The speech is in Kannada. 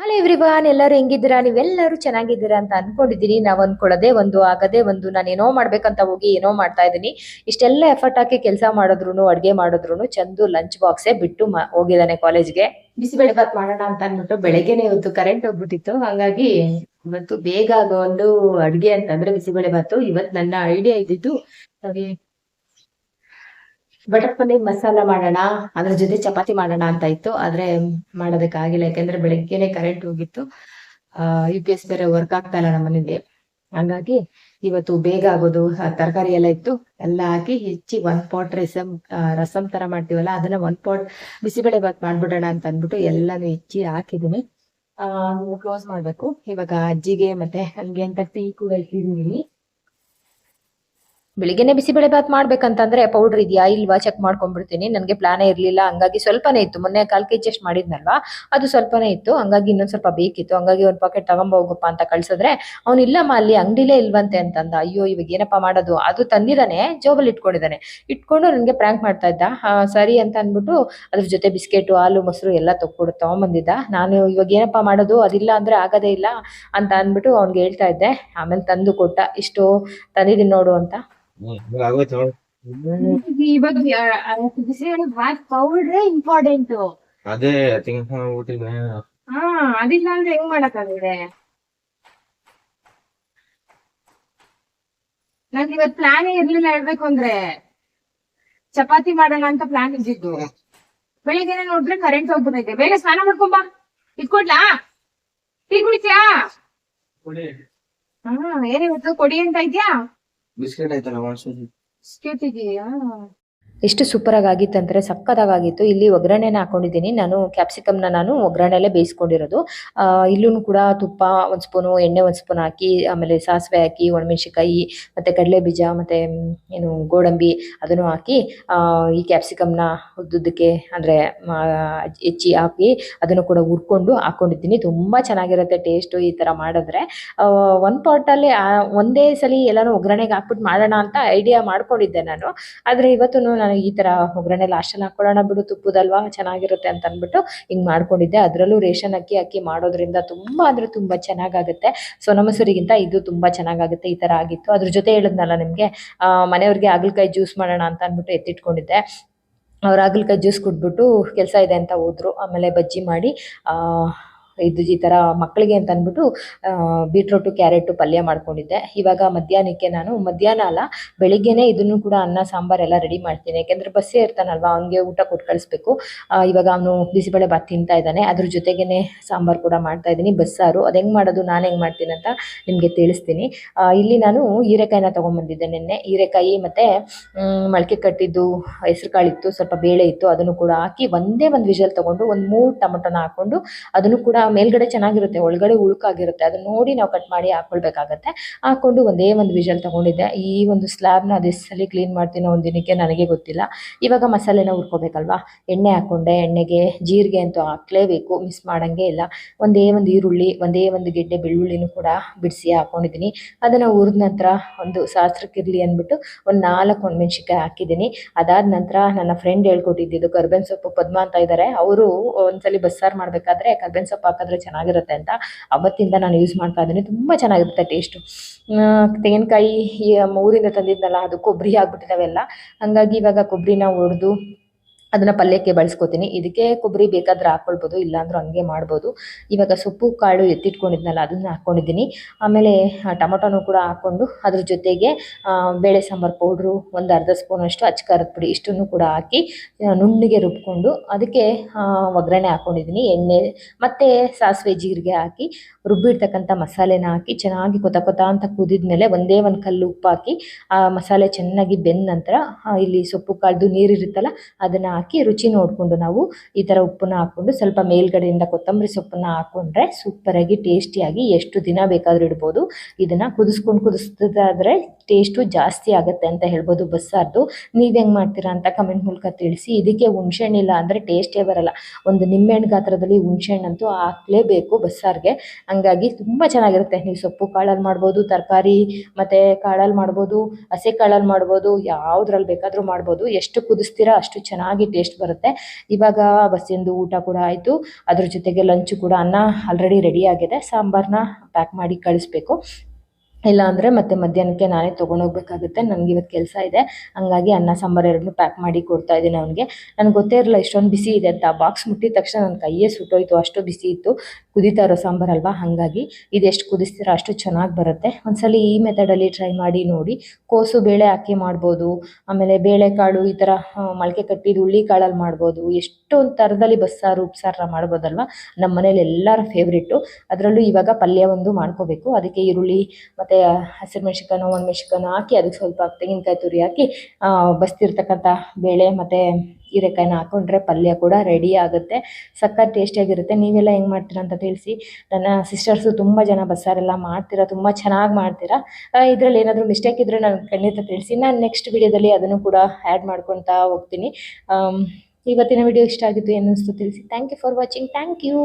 ಹಲೋ ಎವ್ರಿವಾನ್ ಎಲ್ಲರೂ ಹೆಂಗಿದ್ದೀರಾ? ನೀವೆಲ್ಲರೂ ಚೆನ್ನಾಗಿದ್ದೀರಾ ಅಂತ ಅನ್ಕೊಂಡಿದ್ದೀನಿ. ನಾವು ಅನ್ಕೊಳ್ಳೋದೇ ಒಂದು, ಆಗದೆ ಒಂದು, ನಾನು ಏನೋ ಮಾಡ್ಬೇಕಂತ ಹೋಗಿ ಏನೋ ಮಾಡ್ತಾ ಇದ್ದೀನಿ. ಇಷ್ಟೆಲ್ಲ ಎಫರ್ಟ್ ಹಾಕಿ ಕೆಲಸ ಮಾಡಿದ್ರು ಅಡುಗೆ ಮಾಡಿದ್ರು ಚಂದು ಲಂಚ್ ಬಾಕ್ಸೇ ಬಿಟ್ಟು ಹೋಗಿದ್ದಾನೆ ಕಾಲೇಜ್ಗೆ ಬಿಸಿಬೇಳೆ ಬಾತ್ ಮಾಡೋಣ ಅಂತ ಅಂದ್ಬಿಟ್ಟು ಬೆಳಗ್ಗೆನೆ ಇವತ್ತು ಕರೆಂಟ್ ಹೋಗ್ಬಿಟ್ಟಿತ್ತು. ಹಂಗಾಗಿ ಇವತ್ತು ಬೇಗ ಆಗೋ ಒಂದು ಅಡುಗೆ ಅಂತಂದ್ರೆ ಬಿಸಿಬೇಳೆ ಬಾತು ಇವತ್ತು ನನ್ನ ಐಡಿಯಾ ಇದ್ದಿದ್ದು ಬಟರ್ ಪನ್ನೀರ್ ಮಸಾಲ ಮಾಡೋಣ ಅದ್ರ ಜೊತೆ ಚಪಾತಿ ಮಾಡೋಣ ಅಂತ ಇತ್ತು. ಆದ್ರೆ ಮಾಡೋದಕ್ಕಾಗಿಲ್ಲ ಯಾಕಂದ್ರೆ ಬೆಳಗ್ಗೆನೆ ಕರೆಂಟ್ ಹೋಗಿತ್ತು. ಯು ಪಿ ಎಸ್ ಬೇರೆ ವರ್ಕ್ ಆಗ್ತಾ ಇಲ್ಲ ನಮ್ಮ ಹಂಗಾಗಿ ಇವತ್ತು ಬೇಗ ಆಗೋದು ತರಕಾರಿ ಎಲ್ಲ ಇತ್ತು. ಎಲ್ಲ ಹಾಕಿ ಹೆಚ್ಚಿ ಒಂದ್ ಪಾಟ್ ರಸಮ್ ಆ, ರಸಂ ತರ ಮಾಡ್ತೀವಲ್ಲ ಅದನ್ನ ಒಂದ್ ಪಾಟ್ ಬಿಸಿಬೇಳೆ ಬಾತ್ ಮಾಡ್ಬಿಡೋಣ ಅಂತ ಅಂದ್ಬಿಟ್ಟು ಎಲ್ಲಾನು ಹೆಚ್ಚಿ ಹಾಕಿದೀನಿ ಆ ಕ್ಲೋಸ್ ಮಾಡ್ಬೇಕು. ಇವಾಗ ಅಜ್ಜಿಗೆ ಮತ್ತೆ ನನ್ಗೆ ಅಂತ ಟೀ ಕೂಡ ಇಟ್ಟಿದೀನಿ ಬೆಳಿಗ್ಗೆನೆ ಬಿಸಿಬೇಳೆ ಬಾತ್ ಮಾಡ್ಬೇಕಂತಂದ್ರೆ ಪೌಡರ್ ಇದೆಯಾ ಇಲ್ವಾ ಚೆಕ್ ಮಾಡ್ಕೊಂಡ್ಬಿಡ್ತೀನಿ. ನನಗೆ ಪ್ಲಾನೇ ಇರಲಿಲ್ಲ. ಹಂಗಾಗಿ ಸ್ವಲ್ಪನೇ ಇತ್ತು. ಮೊನ್ನೆ ಕಾಲ್ ಕೆ ಜಸ್ಟ್ ಮಾಡಿದ್ನಲ್ವಾ? ಅದು ಸ್ವಲ್ಪನೇ ಇತ್ತು. ಹಂಗಾಗಿ ಇನ್ನೊಂದು ಸ್ವಲ್ಪ ಬೇಕಿತ್ತು. ಹಂಗಾಗಿ ಒಂದು ಪಾಕೆಟ್ ತಗೊಂಬ ಹೋಗಪ್ಪ ಅಂತ ಕಳ್ಸಿದ್ರೆ, ಅವ್ನು ಇಲ್ಲಮ್ಮ ಅಲ್ಲಿ ಅಂಗಡಿಲೇ ಇಲ್ವಂತೆ ಅಂತಂದ. ಅಯ್ಯೋ, ಇವಾಗ ಏನಪ್ಪಾ ಮಾಡೋದು? ಅದು ತಂದಿದ್ದಾನೆ, ಜೋಬಲ್ಲಿ ಇಟ್ಕೊಂಡಿದ್ದಾನೆ. ಇಟ್ಕೊಂಡು ನನಗೆ ಪ್ರ್ಯಾಂಕ್ ಮಾಡ್ತಾ ಇದ್ದ. ಸರಿ ಅಂತ ಅನ್ಬಿಟ್ಟು ಅದ್ರ ಜೊತೆ ಬಿಸ್ಕೆಟು, ಹಾಲು, ಮೊಸರು ಎಲ್ಲ ತಕ್ಕೊಡು ತೊಗೊಂಬಂದಿದ್ದ. ನಾನು ಇವಾಗ ಏನಪ್ಪಾ ಮಾಡೋದು? ಅದಿಲ್ಲ ಅಂದ್ರೆ ಆಗದೇ ಇಲ್ಲ ಅಂತ ಅಂದ್ಬಿಟ್ಟು ಅವ್ನಿಗೆ ಹೇಳ್ತಾ ಇದ್ದೆ. ಆಮೇಲೆ ತಂದು ಕೊಟ್ಟ. ಇಷ್ಟು ತಂದಿದ್ದೀನಿ ನೋಡು ಅಂತ. ಆಗೋಯ್ತು ನೋಡು ಇವಾಗ ಬಿಸಿಬೇಳೆ ಬಾತ್ ಪೌಡ್ರೇ ಇಂಪಾರ್ಟೆಂಟ್ ಅದೇ ತಿಂಕ್ ಮಾಡ್ಬಿಟ್ಟಿದ್ದೆ ಹಾ ಅದಿಲ್ಲ ಅಂದ್ರೆ ಹೆಂಗ್ ಮಾಡಕ್ಕಾಗಿದೆ ನನ್ಗೆ ಇವತ್ ಪ್ಲಾನ್ ಇರ್ಲಿಲ್ಲ ಹೇಳ್ಬೇಕು ಅಂದ್ರೆ. ಚಪಾತಿ ಮಾಡೋಣ ಅಂತ ಪ್ಲಾನ್ ಇದ್ದಿದ್ದು. ಬೆಳಿಗ್ಗೆ ನೋಡಿದ್ರೆ ಕರೆಂಟ್ ಹೋಗ್ಬಿಟ್ಟೈತೆ ಬೇಗ ಸ್ನಾನ ಮಾಡ್ಕೊಂಬಾ ಇಟ್ಕೊಡ್ಲಾ ಟೀ ಕುಡಿತ್ಯಾ? ಹಾ ಏನಿವತ್ತು ಕೊಡಿ ಅಂತ ಇದ್ಯಾ? ಬಿಸ್ಕೆಟ್ ಆಯ್ತಲ್ಲ ಮಾಡ್ಸೋದು ಬಿಸ್ಕೆಟ್ ಇದೆಯಾ? ಎಷ್ಟು ಸೂಪರ್ ಆಗಿ ಸಕ್ಕತ್ತಾಗಿ ಸಕ್ಕದಾಗಿತ್ತು ಇಲ್ಲಿ ಒಗ್ಗರಣೆನ ಹಾಕೊಂಡಿದ್ದೀನಿ. ನಾನು ಕ್ಯಾಪ್ಸಿಕಮ್ನ ನಾನು ಒಗ್ಗರಣೆಲ್ಲೇ ಬೇಯಿಸ್ಕೊಂಡಿರೋದು. ಇಲ್ಲೂ ಕೂಡ ತುಪ್ಪ, ಒಂದು ಸ್ಪೂನು, ಎಣ್ಣೆ ಒಂದು ಸ್ಪೂನ್ ಹಾಕಿ, ಆಮೇಲೆ ಸಾಸಿವೆ ಹಾಕಿ ಒಣಮೆಣಸಿಕಾಯಿ ಮತ್ತೆ ಕಡಲೆ ಬೀಜ ಮತ್ತೆ ಏನು ಗೋಡಂಬಿ ಅದನ್ನು ಹಾಕಿ ಈ ಕ್ಯಾಪ್ಸಿಕಮ್ನ ಉದ್ದುದ್ದಕ್ಕೆ ಅಂದ್ರೆ ಹೆಚ್ಚಿ ಹಾಕಿ ಅದನ್ನು ಕೂಡ ಹುರ್ಕೊಂಡು ಹಾಕೊಂಡಿದ್ದೀನಿ. ತುಂಬಾ ಚೆನ್ನಾಗಿರುತ್ತೆ ಟೇಸ್ಟು ಈ ತರ ಮಾಡಿದ್ರೆ. ಒಂದ್ ಪಾಟಲ್ಲಿ ಒಂದೇ ಸಲ ಎಲ್ಲಾನು ಒಗ್ಗರಣೆಗೆ ಹಾಕ್ಬಿಟ್ಟು ಮಾಡೋಣ ಅಂತ ಐಡಿಯಾ ಮಾಡ್ಕೊಂಡಿದ್ದೆ ನಾನು. ಆದ್ರೆ ಇವತ್ತು ನಾನು ಈ ತರ ಒಗ್ಗರಣೆ ಲಾಸ್ಟಲ್ಲಿ ಹಾಕೊಳ್ಳೋಣ ಬಿಡು, ತುಪ್ಪದಲ್ವಾ? ಚೆನ್ನಾಗಿರುತ್ತೆ ಅಂತ ಅಂದ್ಬಿಟ್ಟು ಹಿಂಗ್ ಮಾಡ್ಕೊಂಡಿದ್ದೆ. ಅದರಲ್ಲೂ ರೇಷನ್ ಅಕ್ಕಿ ಅಕ್ಕಿ ಮಾಡೋದ್ರಿಂದ ತುಂಬಾ ಅಂದ್ರೆ ತುಂಬಾ ಚೆನ್ನಾಗಾಗುತ್ತೆ. ಸೊ ಮಸೂರಿಗಿಂತ ಇದು ತುಂಬಾ ಚೆನ್ನಾಗಾಗುತ್ತೆ, ಈ ತರ ಆಗಿತ್ತು. ಅದ್ರ ಜೊತೆ ಹೇಳಿದ್ನಲ್ಲ ನಿಮ್ಗೆ, ಆ, ಮನೆಯವ್ರಿಗೆ ಹಾಗಲಕಾಯಿ ಜ್ಯೂಸ್ ಮಾಡೋಣ ಅಂತ ಅಂದ್ಬಿಟ್ಟು ಎತ್ತಿಟ್ಕೊಂಡಿದ್ದೆ. ಅವ್ರು ಹಾಗಲಕಾಯಿ ಜ್ಯೂಸ್ ಕುಡ್ಬಿಟ್ಟು ಕೆಲಸ ಇದೆ ಅಂತ ಹೋದ್ರು. ಆಮೇಲೆ ಬಜ್ಜಿ ಮಾಡಿ, ಆ ಇದು ಈ ಥರ ಮಕ್ಕಳಿಗೆ ಅಂತ ಅಂದ್ಬಿಟ್ಟು ಬೀಟ್ರೋಟು ಕ್ಯಾರೆಟು ಪಲ್ಯ ಮಾಡ್ಕೊಂಡಿದ್ದೆ. ಇವಾಗ ಮಧ್ಯಾಹ್ನಕ್ಕೆ ನಾನು, ಮಧ್ಯಾಹ್ನ ಅಲ್ಲ, ಬೆಳಿಗ್ಗೆನೆ ಇದನ್ನು ಕೂಡ ಅನ್ನ, ಸಾಂಬಾರ್ ಎಲ್ಲ ರೆಡಿ ಮಾಡ್ತೀನಿ. ಯಾಕೆಂದ್ರೆ ಬಸ್ಸೇ ಇರ್ತಾನಲ್ವಾ, ಅವ್ನಿಗೆ ಊಟ ಕೊಟ್ಟು ಕಳಿಸ್ಬೇಕು. ಇವಾಗ ಅವನು ಬಿಸಿಬೇಳೆ ಬಾತ್ ತಿಂತಾ ಇದ್ದಾನೆ. ಅದ್ರ ಜೊತೆಗೇ ಸಾಂಬಾರ್ ಕೂಡ ಮಾಡ್ತಾ ಇದ್ದೀನಿ. ಬಸ್ಸಾರು ಅದು ಹೆಂಗ್ ಮಾಡೋದು, ನಾನು ಹೆಂಗ್ ಮಾಡ್ತೀನಿ ಅಂತ ನಿಮಗೆ ತಿಳಿಸ್ತೀನಿ. ಇಲ್ಲಿ ನಾನು ಹೀರೆಕಾಯಿನ ತೊಗೊಂಬಂದಿದ್ದೆ ನಿನ್ನೆ. ಹೀರೆಕಾಯಿ ಮತ್ತೆ ಮೊಳಕೆ ಕಟ್ಟಿದ್ದು, ಹೆಸರು ಕಾಳಿತ್ತು ಸ್ವಲ್ಪ ಬೇಳೆ ಇತ್ತು, ಅದನ್ನು ಕೂಡ ಹಾಕಿ ಒಂದೇ ಒಂದು ವಿಷಲ್ ತಗೊಂಡು, ಒಂದು ಮೂರು ಟೊಮೊಟೊನ ಹಾಕೊಂಡು, ಅದನ್ನು ಕೂಡ ಮೇಲ್ಗಡೆ ಚೆನ್ನಾಗಿರುತ್ತೆ, ಒಳಗಡೆ ಉಳುಕಾಗಿರುತ್ತೆ, ಅದನ್ನ ನೋಡಿ ನಾವು ಕಟ್ ಮಾಡಿ ಹಾಕೊಳ್ಬೇಕಾಗತ್ತೆ. ಹಾಕೊಂಡು ಒಂದೇ ಒಂದು ವಿಷಲ್ ತಗೊಂಡಿದ್ದೆ. ಈ ಒಂದು ಸ್ಲ್ಯಾಬ್ನ ಅದೆಷ್ಟು ಸಲ ಕ್ಲೀನ್ ಮಾಡ್ತೀನೋ ಒಂದು ದಿನಕ್ಕೆ ನನಗೆ ಗೊತ್ತಿಲ್ಲ. ಇವಾಗ ಮಸಾಲೆನ ಹುರ್ಕೋಬೇಕಲ್ವಾ? ಎಣ್ಣೆ ಹಾಕೊಂಡೆ, ಎಣ್ಣೆಗೆ ಜೀರಿಗೆ ಅಂತೂ ಹಾಕ್ಲೇಬೇಕು ಮಿಸ್ ಮಾಡಂಗೆ ಇಲ್ಲ. ಒಂದೇ ಒಂದು ಈರುಳ್ಳಿ, ಒಂದೇ ಒಂದು ಗೆಡ್ಡೆ ಬೆಳ್ಳುಳ್ಳಿನೂ ಕೂಡ ಬಿಡಿಸಿ ಹಾಕೊಂಡಿದ್ದೀನಿ. ಅದನ್ನು ಹುರಿದ ನಂತರ ಒಂದು ಶಾಸ್ತ್ರಕ್ಕಿರಲಿ ಅಂದ್ಬಿಟ್ಟು ಒಂದು ನಾಲ್ಕು ಒಣಮೆಣ್ಸಿನ್ಕಾಯಿ ಹಾಕಿದ್ದೀನಿ. ಅದಾದ ನಂತರ ನನ್ನ ಫ್ರೆಂಡ್ ಹೇಳ್ಕೊಟ್ಟಿದ್ದು ಕರ್ಬೇವಿನ ಸೊಪ್ಪು ಪದ್ಮ ಅಂತ ಇದ್ದಾರೆ ಅವರು ಒಂದ್ಸಲಿ ಬಸ್ಸಾರು ಮಾಡಬೇಕಾದ್ರೆ ಕರ್ಬೇನ್ ಸೊಪ್ಪು ಹಾಕಿದ್ರೆ ಚೆನ್ನಾಗಿರುತ್ತೆ ಅಂತ ಅವತ್ತಿಂದ ನಾನು ಯೂಸ್ ಮಾಡ್ತಾ ಇದ್ದೀನಿ. ತುಂಬ ಚೆನ್ನಾಗಿರುತ್ತೆ ಟೇಸ್ಟು ತೆಂಗಿನಕಾಯಿ ಊರಿಂದ ತಂದಿದ್ನಲ್ಲ, ಅದು ಕೊಬ್ಬರಿ ಆಗಿಬಿಟ್ಟಿದ್ದಾವೆಲ್ಲ ಹಾಗಾಗಿ ಇವಾಗ ಕೊಬ್ಬರಿನ ಒಡೆದು ಅದನ್ನ ಪಲ್ಯಕ್ಕೆ ಬಳಸ್ಕೊತೀನಿ. ಇದಕ್ಕೆ ಕೊಬ್ಬರಿ ಬೇಕಾದ್ರೆ ಹಾಕ್ಕೊಳ್ಬೋದು ಇಲ್ಲಾಂದ್ರೂ ಹಂಗೆ ಮಾಡ್ಬೋದು. ಇವಾಗ ಸೊಪ್ಪು, ಕಾಳು ಎತ್ತಿಟ್ಕೊಂಡಿದ್ನಲ್ಲ, ಅದನ್ನ ಹಾಕೊಂಡಿದ್ದೀನಿ. ಆಮೇಲೆ ಟೊಮೊಟೊನೂ ಕೂಡ ಹಾಕ್ಕೊಂಡು ಅದ್ರ ಜೊತೆಗೆ ಬೇಳೆ ಸಾಂಬಾರು ಪೌಡ್ರು, ಒಂದು ಅರ್ಧ ಸ್ಪೂನಷ್ಟು ಅಚ್ಚ ಖಾರದ ಪುಡಿ ಇಷ್ಟನ್ನು ಕೂಡ ಹಾಕಿ ನುಣ್ಣಗೆ ರುಬ್ಕೊಂಡು ಅದಕ್ಕೆ ಒಗ್ಗರಣೆ ಹಾಕ್ಕೊಂಡಿದ್ದೀನಿ ಎಣ್ಣೆ, ಮತ್ತು ಸಾಸಿವೆ ಜೀರಿಗೆ ಹಾಕಿ, ರುಬ್ಬಿರ್ತಕ್ಕಂಥ ಮಸಾಲೆನ ಹಾಕಿ, ಚೆನ್ನಾಗಿ ಕೊತ ಕೊತ ಅಂತ ಕುದಿದ್ಮೇಲೆ ಒಂದೇ ಒಂದು ಕಲ್ಲು ಉಪ್ಪು ಹಾಕಿ, ಆ ಮಸಾಲೆ ಚೆನ್ನಾಗಿ ಬೆಂದ ನಂತರ ಇಲ್ಲಿ ಸೊಪ್ಪು, ಕಾಳ್ದು ನೀರಿರುತ್ತಲ್ಲ, ಅದನ್ನು ಹಾಕಿ ರುಚಿ ನೋಡಿಕೊಂಡು ನಾವು ಈ ಥರ ಉಪ್ಪನ್ನ ಹಾಕ್ಕೊಂಡು ಸ್ವಲ್ಪ ಮೇಲ್ಗಡೆಯಿಂದ ಕೊತ್ತಂಬರಿ ಸೊಪ್ಪನ್ನ ಹಾಕ್ಕೊಂಡ್ರೆ ಸೂಪರಾಗಿ ಟೇಸ್ಟಿಯಾಗಿ ಎಷ್ಟು ದಿನ ಬೇಕಾದರೂ ಇಡ್ಬೋದು. ಇದನ್ನು ಕುದಿಸ್ಕೊಂಡು ಕುದಿಸ್ತಾದ್ರೆ ಟೇಸ್ಟು ಜಾಸ್ತಿ ಆಗುತ್ತೆ ಅಂತ ಹೇಳ್ಬೋದು ಬಸ್ಸಾರ್ದು. ನೀವು ಹೆಂಗೆ ಮಾಡ್ತೀರಾ ಅಂತ ಕಮೆಂಟ್ ಮೂಲಕ ತಿಳಿಸಿ. ಇದಕ್ಕೆ ಹುಣ್ಸೆಹಣ್ಣು ಇಲ್ಲ ಅಂದರೆ ಟೇಸ್ಟೇ ಬರಲ್ಲ. ಒಂದು ನಿಂಬೆಹಣ್ಣು ಗಾತ್ರದಲ್ಲಿ ಹುಣ್ಸೆಹಣ್ಣಂತೂ ಹಾಕ್ಲೇಬೇಕು ಬಸ್ಸಾರಿಗೆ. ಹಂಗಾಗಿ ತುಂಬ ಚೆನ್ನಾಗಿರುತ್ತೆ. ನೀವು ಸೊಪ್ಪು ಕಾಳಲ್ಲಿ ಮಾಡ್ಬೋದು, ತರಕಾರಿ ಮತ್ತು ಕಾಳಲ್ಲಿ ಮಾಡ್ಬೋದು, ಹಸಿ ಕಾಳಲ್ಲಿ ಮಾಡ್ಬೋದು, ಯಾವುದ್ರಲ್ಲಿ ಬೇಕಾದರೂ ಮಾಡ್ಬೋದು. ಎಷ್ಟು ಕುದಿಸ್ತೀರಾ ಅಷ್ಟು ಚೆನ್ನಾಗಿ ಟೇಸ್ಟ್ ಬರುತ್ತೆ. ಇವಾಗ ಬಸ್ಸಿಂದು ಊಟ ಕೂಡ ಆಯಿತು. ಅದ್ರ ಜೊತೆಗೆ ಲಂಚ್ ಕೂಡ ಅನ್ನ ಆಲ್ರೆಡಿ ರೆಡಿ ಆಗಿದೆ. ಸಾಂಬಾರ್ನ ಪ್ಯಾಕ್ ಮಾಡಿ ಕಳಿಸ್ಬೇಕು. ಇಲ್ಲ ಅಂದರೆ ಮತ್ತೆ ಮಧ್ಯಾಹ್ನಕ್ಕೆ ನಾನೇ ತೊಗೊಂಡೋಗ್ಬೇಕಾಗುತ್ತೆ ನನಗೆ ಇವತ್ತು ಕೆಲಸ ಇದೆ. ಹಂಗಾಗಿ ಅನ್ನ, ಸಾಂಬಾರು ಎರಡನ್ನೂ ಪ್ಯಾಕ್ ಮಾಡಿ ಕೊಡ್ತಾ ಇದ್ದೀನಿ ಅವನಿಗೆ. ನನಗೆ ಗೊತ್ತೇ ಇರಲಿಲ್ಲ ಇಷ್ಟೊಂದು ಬಿಸಿ ಇದೆ ಅಂತ. ಬಾಕ್ಸ್ ಮುಟ್ಟಿದ ತಕ್ಷಣ ನನ್ನ ಕೈಯೇ ಸುಟ್ಟೋಯ್ತು. ಅಷ್ಟು ಬಿಸಿ ಇತ್ತು. ಕುದೀತಾ ಇರೋ ಸಾಂಬಾರು ಅಲ್ವಾ? ಹಾಗಾಗಿ ಇದೆಷ್ಟು ಕುದಿಸ್ತೀರ ಅಷ್ಟು ಚೆನ್ನಾಗಿ ಬರುತ್ತೆ. ಒಂದ್ಸಲ ಈ ಮೆಥಡಲ್ಲಿ ಟ್ರೈ ಮಾಡಿ ನೋಡಿ. ಕೋಸು ಬೇಳೆ ಹಾಕಿ ಮಾಡ್ಬೋದು. ಆಮೇಲೆ ಬೇಳೆಕಾಳು ಈ ಥರ ಮೊಳಕೆ ಕಟ್ಟಿದ ಹುಳ್ಳಿ ಕಾಳಲ್ಲಿ ಮಾಡ್ಬೋದು. ಎಷ್ಟೊಂದು ಥರದಲ್ಲಿ ಬಸ್ಸಾರು ಉಪ್ಸಾರ ಮಾಡ್ಬೋದಲ್ವಾ? ನಮ್ಮ ಮನೇಲಿ ಎಲ್ಲರ ಫೇವ್ರೇಟು ಅದರಲ್ಲೂ ಇವಾಗ ಪಲ್ಯ ಒಂದು ಮಾಡ್ಕೋಬೇಕು. ಅದಕ್ಕೆ ಈರುಳ್ಳಿ ಮತ್ತು ಹಸಿರು ಒಣ ಒಣಮೆಣ್ಸಿನ್ಕಾಯಿ ಹಾಕಿ ಅದಕ್ಕೆ ಸ್ವಲ್ಪ ತೆಂಗಿನಕಾಯಿ ತುರಿ ಹಾಕಿ ಬಸ್ತಿರ್ತಕ್ಕಂಥ ಬೇಳೆ ಮತ್ತು ಹೀರೆಕಾಯಿನ ಹಾಕೊಂಡ್ರೆ ಪಲ್ಯ ಕೂಡ ರೆಡಿ ಆಗುತ್ತೆ. ಸಖತ್ ಟೇಸ್ಟಿಯಾಗಿರುತ್ತೆ ನೀವೆಲ್ಲ ಹೆಂಗೆ ಮಾಡ್ತೀರಾ ಅಂತ ತಿಳಿಸಿ. ನನ್ನ ಸಿಸ್ಟರ್ಸು ತುಂಬ ಜನ ಬಸ್ಸಾರೆಲ್ಲ ಮಾಡ್ತೀರಾ, ತುಂಬ ಚೆನ್ನಾಗಿ ಮಾಡ್ತೀರಾ. ಇದರಲ್ಲಿ ಏನಾದರೂ ಮಿಸ್ಟೇಕ್ ಇದ್ದರೆ ನಾನು ಖಂಡಿತ ತಿಳಿಸಿ. ನಾನು ನೆಕ್ಸ್ಟ್ ವಿಡಿಯೋದಲ್ಲಿ ಅದನ್ನು ಕೂಡ ಆ್ಯಡ್ ಮಾಡ್ಕೊತಾ ಹೋಗ್ತೀನಿ. ಇವತ್ತಿನ ವಿಡಿಯೋ ಇಷ್ಟ ಆಗಿತ್ತು ಏನು ತಿಳಿಸಿ. Thank you for watching thank you